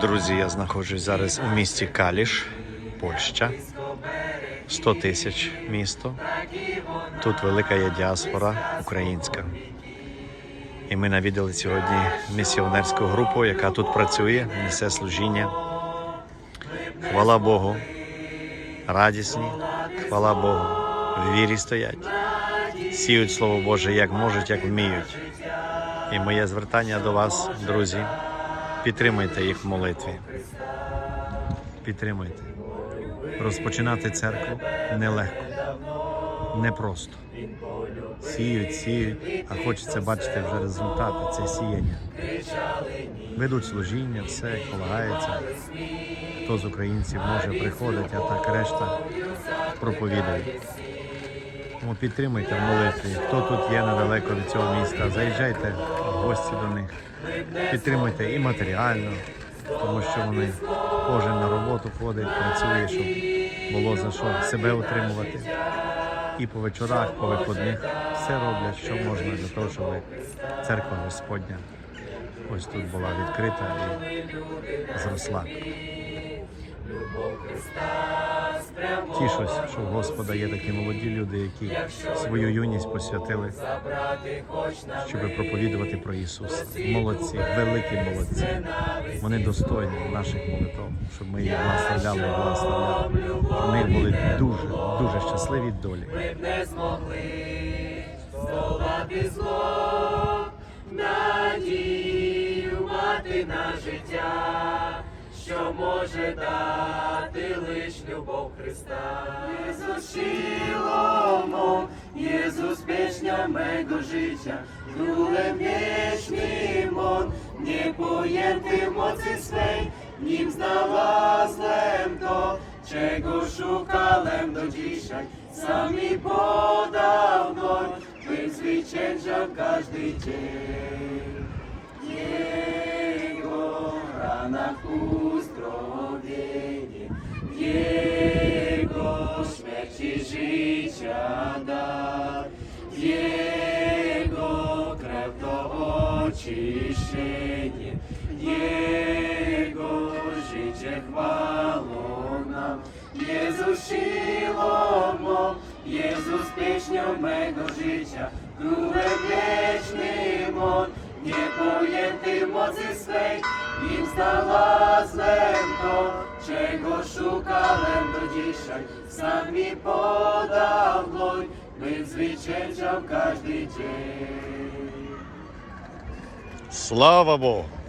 Друзі, я знаходжусь зараз у місті Каліш, Польща. 100 тисяч місто. Тут велика є діаспора українська. І ми навідали сьогодні місіонерську групу, яка тут працює, несе служіння. Хвала Богу. Радісні, хвала Богу. В вірі стоять. Сіють Слово Боже як можуть, як вміють. І моє звертання до вас, друзі, підтримуйте їх в молитві. Підтримуйте. Розпочинати церкву нелегко, непросто. Сіють, сіють, а хочеться бачити вже результати, це сіяння. Ведуть служіння, все полагається. Хто з українців може приходить, а так решта проповідує. Тому підтримуйте молитві. Хто тут є недалеко від цього міста, заїжджайте в гості до них. Підтримуйте і матеріально, тому що вони кожен на роботу ходить, працює, щоб було за що себе утримувати. І по вечорах, по виходних все роблять, що можна для того, щоб церква Господня ось тут була відкрита і зросла. Тішусь, що в Господа є такі молоді люди, які свою юність посвятили, щоб проповідувати про Ісуса. Молодці, великі молодці. Вони достойні наших молитв, щоб ми їх благословляли благословляли. Щоб в них були дуже, дуже щасливі долі. Ми б не змогли здолати зло, надію мати на життя, що може дати лиш любов Христа. Єзус шіломо, Єzus пieśnia mego życia, królem wieśnym On, niepojęty mocy swej, nim znalazłem to, czego szukałem do dzisiaj. Sam mi podał dłoń, bym zwyciężał każdy. Jego ranach Jego śmierci życia dar, Jego krew to oczyszczenie, Jego życie chwalą nam. Jezus siłą Jezus pieśnią mego życia, królem wiecznym On, niepojęty mocy swej, nim znalazłem to, czego szukałem do dzisiaj. Sam mi podał dłoń, bym zwyciężał każdy dzień. Слава Богу!